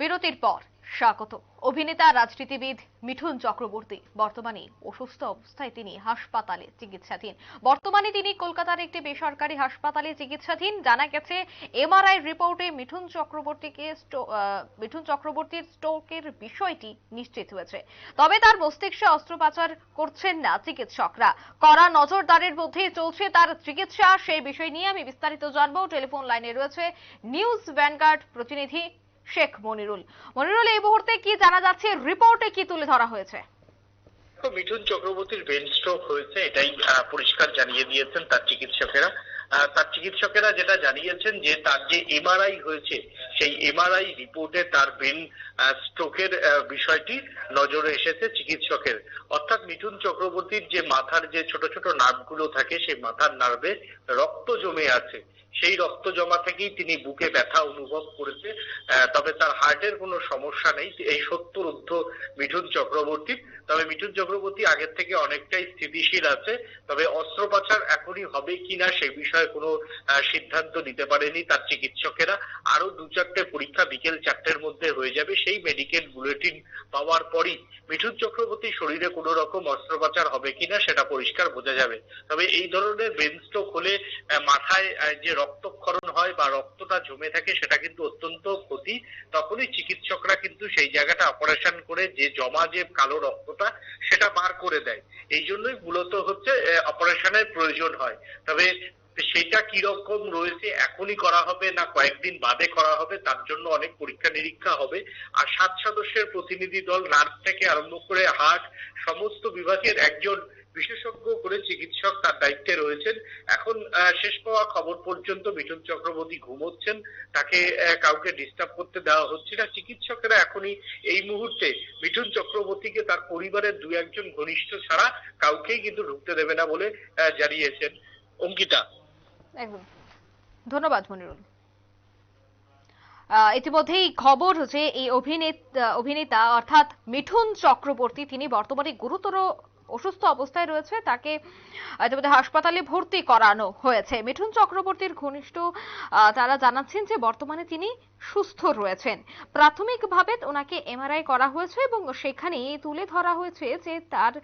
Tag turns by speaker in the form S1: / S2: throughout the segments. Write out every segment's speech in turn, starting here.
S1: বিরতির পর স্বাগত। অভিনেতা, রাজনীতিবিদ মিঠুন চক্রবর্তী। বর্তমানে অসুস্থ অবস্থায় তিনি হাসপাতালে চিকিৎসাধীন। বর্তমানে তিনি কলকাতার একটি বেসরকারি হাসপাতালে চিকিৎসাধীন। জানা গেছে, এমআরআই রিপোর্টে মিঠুন চক্রবর্তীকে মিঠুন চক্রবর্তীর স্ট্রোকের বিষয়টি নিশ্চিত হয়েছে। তবে তার মস্তিষ্কে অস্ত্রোপচার করছেন না চিকিৎসকরা। কড়া নজরদারির মধ্যে চলছে তার চিকিৎসা। সেই বিষয় নিয়ে আমি বিস্তারিত জানব। টেলিফোন লাইনে রয়েছে নিউজ ভ্যানগার্ড প্রতিনিধি শেখ মনিরুল। মনিরুল, এই মুহূর্তে কি জানা যাচ্ছে? রিপোর্টে কি তুলে ধরা হয়েছে?
S2: মিঠুন চক্রবর্তীর ব্রেন স্ট্রোক হয়েছে, এটাই পরিষ্কার জানিয়ে দিয়েছেন তার চিকিৎসকেরা। তার চিকিৎসকেরা যেটা জানিয়েছেন যে, তার যে এমআরআই হয়েছে, সেই এমআরআই রিপোর্টে তার ব্রেন স্ট্রোকের বিষয়টি নজরে এসেছে চিকিৎসকের। অর্থাৎ মিঠুন চক্রবর্তীর যে মাথার যে ছোট ছোট নার্ভগুলো থাকে, সেই মাথার নার্ভে রক্ত জমে আছে। সেই রক্ত জমা থেকেই তিনি বুকে ব্যথা অনুভব করেছে তবে তার হার্টের কোনো সমস্যা নেই। এই সত্তর ঊর্ধ্ব মিঠুন চক্রবর্তী, তবে মিঠুন চক্রবর্তী আগের থেকে অনেকটাই স্থিতিশীল আছে, তবে অস্ত্রোপচার এখনই হবে কিনা সেই বিষয়ে কোনো সিদ্ধান্ত নিতে পারেনি তার চিকিৎসকেরা। আরও দু চারটে পরীক্ষা বিকেল চারটের মধ্যে হয়ে যাবে, সেই মেডিকেল বুলেটিন পাওয়ার পরই মিঠুন চক্রবর্তী শরীরে কোনো রকম অস্ত্রোপচার হবে কিনা সেটা পরিষ্কার বোঝা যাবে। তবে এই ধরনের ব্রেন স্ট্রোক হলে মাথায় যে রক্তক্ষরণ হয় বা রক্তটা জমে থাকে, সেটা কিন্তু অত্যন্ত ক্ষতি। তখনই চিকিৎসকরা কিন্তু সেই জায়গাটা অপারেশন করে যে জমা যে কালো রক্তটা, সেটা বার করে দেয়। এই জন্যই মূলত হচ্ছে অপারেশনের প্রয়োজন হয়। তবে সেটা কি রকম রয়েছে, এখনই করা হবে না, কয়েকদিন বাদে করা হবে, তার জন্য অনেক পরীক্ষা নিরীক্ষা হবে। আর সাত সদস্যের প্রতিনিধি দল, নার্স থেকে আরম্ভ করে হার্ট, সমস্ত বিভাগের একজন বিশেষজ্ঞ করে চিকিৎসক তার দায়িত্বে রয়েছেন। এখন শেষ পাওয়া খবর পর্যন্ত মিঠুন চক্রবর্তী ঘুমোচ্ছেন। তাকে কাউকে ডিস্টার্ব করতে দেওয়া হচ্ছে না। চিকিৎসকেরা এখনই এই মুহূর্তে মিঠুন চক্রবর্তীকে তার পরিবারের দু একজন ঘনিষ্ঠ ছাড়া কাউকেই কিন্তু ঢুকতে দেবে না বলে জানিয়েছেন। অঙ্কিতা।
S1: একদম। ধন্যবাদ মনিরুল। ইতিমধ্যেই খবর যে এই অভিনেতা অর্থাৎ মিঠুন চক্রবর্তী, তিনি বর্তমানে গুরুতর অসুস্থ অবস্থায় রয়েছে। তাকে ইতিমধ্যে হাসপাতালে ভর্তি করানো হয়েছে। মিঠুন চক্রবর্তীর ঘনিষ্ঠ তারা জানাচ্ছেন যে বর্তমানে তিনি সুস্থ রয়েছেন। প্রাথমিকভাবে ওনাকে এমআরআই করা হয়েছে এবং সেখানে তুলে ধরা হয়েছে যে তার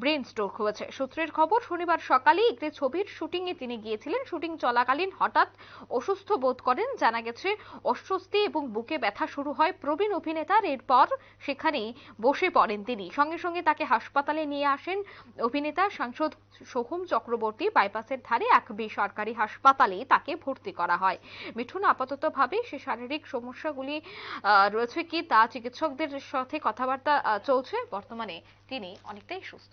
S1: ব্রেন স্ট্রোক হয়েছে। সূত্রের খবর, শনিবার সকালে একটি ছবির শুটিং এ তিনি গিয়েছিলেন। শুটিং চলাকালীন হঠাৎ অসুস্থ বোধ করেন। জানা গেছে, অস্বস্তি এবং বুকে ব্যথা শুরু হয়। প্রবীণ অভিনেতার এরপর সেখানে বসে পড়েন তিনি। সঙ্গে সঙ্গে তাকে হাসপাতালে নিয়ে আসেন অভিনেতা সাংসদ সোহম চক্রবর্তী। বাইপাসের ধারে এক বেসরকারি হাসপাতালে তাকে ভর্তি করা হয়। মিঠুন আপাতত ভাবে সে শারীরিক সমস্যাগুলি রয়েছে কি তা চিকিৎসকদের সাথে কথাবার্তা চলছে। বর্তমানে তিনি অনেকটাই সুস্থ